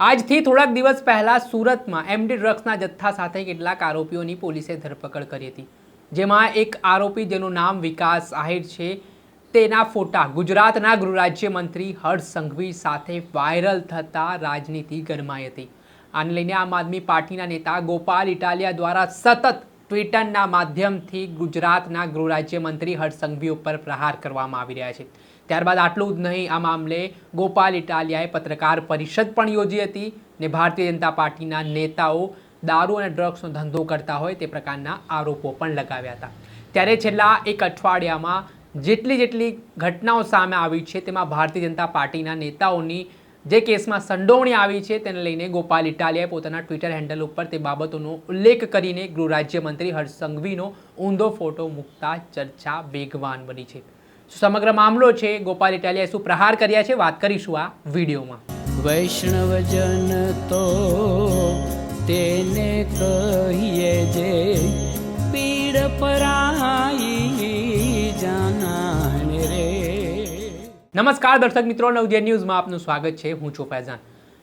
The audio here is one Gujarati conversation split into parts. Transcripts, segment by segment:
આજથી થોડાક દિવસ પહેલાં સુરતમાં એમડી ડ્રગ્સના જથ્થા સાથે કેટલાક આરોપીઓની પોલીસે ધરપકડ કરી હતી. જેમાં એક આરોપી જેનું નામ વિકાસ આહિર છે. તેના ફોટા ગુજરાતના ગૃહરાજ્યમંત્રી હર્ષ સંઘવી સાથે વાયરલ થતા રાજનીતિ ગરમાઈ હતી. આને લઈને આમ આદમી પાર્ટીના નેતા ગોપાલ ઇટાલિયા દ્વારા સતત ટ્વિટરના માધ્યમથી ગુજરાતના ગૃહ રાજ્યમંત્રી હર્ષ સંઘવી ઉપર પ્રહાર કરવામાં આવી રહ્યા છે. ત્યારબાદ આટલું જ નહીં, આ મામલે ગોપાલ ઇટાલિયાએ પત્રકાર પરિષદ પણ યોજી હતી ને ભારતીય જનતા પાર્ટીના નેતાઓ દારૂ અને ડ્રગ્સનો ધંધો કરતા હોય તે પ્રકારના આરોપો પણ લગાવ્યા હતા. ત્યારે છેલ્લા એક અઠવાડિયામાં જેટલી જેટલી ઘટનાઓ સામે આવી છે તેમાં ભારતીય જનતા પાર્ટીના નેતાઓની જે કેસમાં સંડોવણી આવી છે તેને લઈને ગોપાલ ઇટાલિયાએ પોતાના ટ્વિટર હેન્ડલ ઉપર તે બાબતોનો ઉલ્લેખ કરીને ગૃહ રાજ્યમંત્રી હર્ષ ઊંધો ફોટો મૂકતા ચર્ચા વેગવાન બની છે. સમગ્ર મામલો છે, ગોપાલ ઇટાલિયાએ શું પ્રહાર કર્યા છે? વાત કરીશું આ વિડીયોમાં. વૈષ્ણવજન તો તેને કહીએ જે પીડ પરાઈ નમસ્કાર દર્શક મિત્રો નવજે ન્યૂઝમાં આપનું સ્વાગત છે. હું છું ફૈઝાન.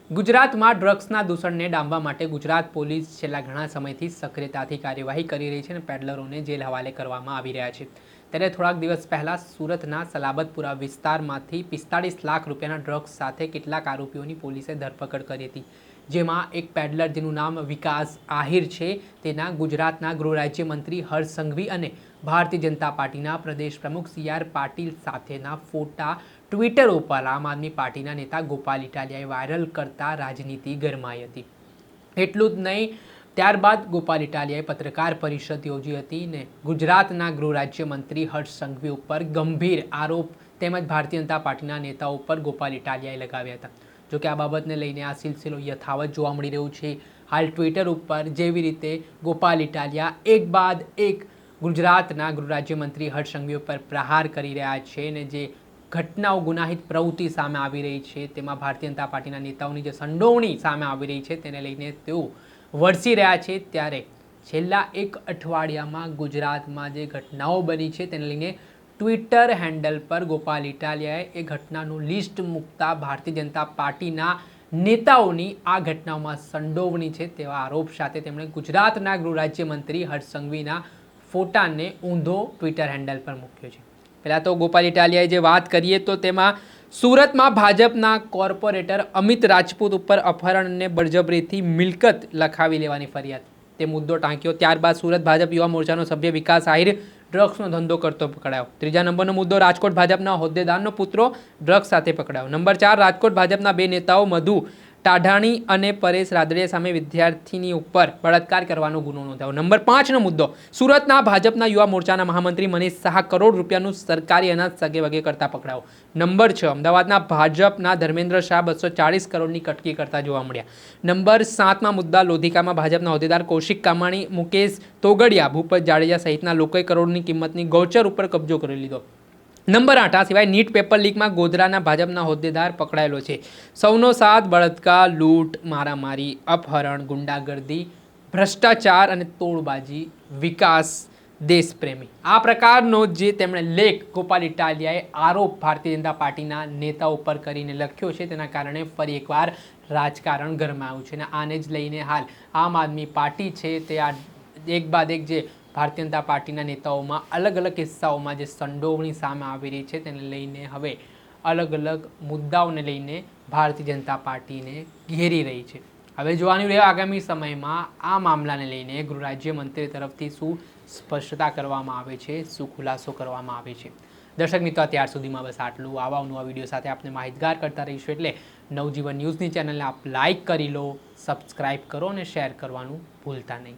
ગુજરાતમાં ડ્રગ્સના દૂષણને ડામવા માટે ગુજરાત પોલીસ છેલ્લા ઘણા સમયથી સક્રિયતાથી કાર્યવાહી કરી રહી છે અને પેડલરોને જેલ હવાલે કરવામાં આવી રહ્યા છે. ત્યારે થોડાક દિવસ પહેલાં સુરતના સલાબતપુરા વિસ્તારમાંથી પિસ્તાળીસ લાખ રૂપિયાના ડ્રગ્સ સાથે કેટલાક આરોપીઓની પોલીસે ધરપકડ કરી હતી. જેમાં એક પેડલર જેનું નામ વિકાસ આહિર છે. તેના ગુજરાતના ગૃહ રાજ્યમંત્રી હર્ષ સંઘવી અને ભારતીય જનતા પાર્ટીના પ્રદેશ પ્રમુખ સી આર પાટીલ સાથેના ફોટા ટ્વિટર ઉપર આમ આદમી પાર્ટીના નેતા ગોપાલ ઇટાલિયાએ વાયરલ કરતા રાજનીતિ ગરમાઈ હતી. એટલું જ નહીં, ત્યારબાદ ગોપાલ ઇટાલિયાએ પત્રકાર પરિષદ યોજી હતી ને ગુજરાતના ગૃહ રાજ્યમંત્રી હર્ષ સંઘવી ઉપર ગંભીર આરોપ તેમજ ભારતીય જનતા પાર્ટીના નેતાઓ ઉપર ગોપાલ ઇટાલિયાએ લગાવ્યા હતા. જો કે આ બાબતને લઈને આ સિલસિલો યથાવત જોવા મળી રહ્યું છે. હાલ ટ્વિટર ઉપર જેવી રીતે ગોપાલ ઇટાલિયા એક બાદ એક ગુજરાતના ગૃહ રાજ્યમંત્રી ઉપર પ્રહાર કરી રહ્યા છે અને જે ઘટનાઓ ગુનાહિત પ્રવૃત્તિ સામે આવી રહી છે, તેમાં ભારતીય જનતા પાર્ટીના નેતાઓની જે સંડોવણી સામે આવી રહી છે, તેને લઈને તેઓ વરસી રહ્યા છે. ત્યારે છેલ્લા એક અઠવાડિયામાં ગુજરાતમાં જે ઘટનાઓ બની છે, તેને લઈને ટ્વિટર હેન્ડલ પર ગોપાલ ઇટાલિયાએ એ ઘટનાનું લિસ્ટ મૂકતા ભારતીય જનતા પાર્ટીના નેતાઓની આ ઘટનાઓમાં સંડોવણી છે તેવા આરોપ સાથે તેમણે ગુજરાતના ગૃહ રાજ્યમંત્રી હર્ષ સંઘવીના ફોટાને ઊંધો ટ્વિટર હેન્ડલ પર મૂક્યો છે. પહેલાં તો ગોપાલ ઇટાલિયાએ જે વાત કરીએ તો તેમાં સુરતમાં ભાજપના કોર્પોરેટર અમિત રાજપૂત ઉપર અપહરણ અને બળજબરીથી મિલકત લખાવી લેવાની ફરિયાદ. તે મુદ્દો ટાંક્યો. ત્યારબાદ સુરત ભાજપ યુવા મોરચાનો સભ્ય વિકાસ આહિર ડ્રગ્સનો ધંધો કરતો પકડાયો. ત્રીજા નંબરનો મુદ્દો, રાજકોટ ભાજપના હોદ્દેદારનો પુત્રો ડ્રગ્સ સાથે પકડાયો. નંબર ચાર, રાજકોટ ભાજપના બે નેતાઓ મધુ ટાઢાણી અને પરેશ રાદડિયા સામે વિદ્યાર્થીની ઉપર બળાત્કાર કરવાનો ગુનો નોંધાયો. નંબર પાંચનો મુદ્દો. સુરતના ભાજપના યુવા મોરચાના મહામંત્રી મનીષ શાહ કરોડ રૂપિયાનું સરકારી અનાજ સગે વગે કરતા પકડાયો. નંબર છ, અમદાવાદના ભાજપના ધર્મેન્દ્ર શાહ બસો ચાળીસ કરોડની કટકી કરતા જોવા મળ્યા. નંબર સાતમાં મુદ્દા, લોધિકામાં ભાજપના હોદ્દેદાર કૌશિક કામાણી, મુકેશ તોગડિયા, ભૂપત જાડેજા સહિતના લોકોએ કરોડની કિંમતની ગૌચર ઉપર કબજો કરી લીધો. નંબર આઠ, આ સિવાય નીટ પેપર લીકમાં ગોધરાના ભાજપના હોદ્દેદાર પકડાયેલો છે. સૌનો સાથ, બળાત્કાર, લૂંટ, મારામારી, અપહરણ, ગુંડાગર્દી, ભ્રષ્ટાચાર અને તોડબાજી, વિકાસ, દેશપ્રેમી. આ પ્રકારનો જે તેમણે લેખ ગોપાલ ઇટાલિયાએ આરોપ ભારતીય જનતા પાર્ટીના નેતા ઉપર કરીને લખ્યો છે, તેના કારણે ફરી એકવાર રાજકારણ ગરમાયું છે. અને આને જ લઈને હાલ આમ આદમી પાર્ટી છે, તે આ એક બાદ એક જે ભારતીય જનતા પાર્ટીના નેતાઓમાં અલગ અલગ કિસ્સાઓમાં જે સંડોવણી સામે આવી રહી છે તેને લઈને હવે અલગ અલગ મુદ્દાઓને લઈને ભારતીય જનતા પાર્ટીને ઘેરી રહી છે. હવે જોવાનું રહ્યું આગામી સમયમાં આ મામલાને લઈને ગૃહ રાજ્યમંત્રી તરફથી શું સ્પષ્ટતા કરવામાં આવે છે, શું ખુલાસો કરવામાં આવે છે. દર્શક મિત્રો, અત્યાર સુધીમાં બસ આટલું. આવા નવા વીડિયો સાથે આપણે માહિતગાર કરતા રહીશું એટલે નવજીવન ન્યૂઝની ચેનલને આપ લાઇક કરી લો, સબસ્ક્રાઇબ કરો અને શેર કરવાનું ભૂલતા નહીં.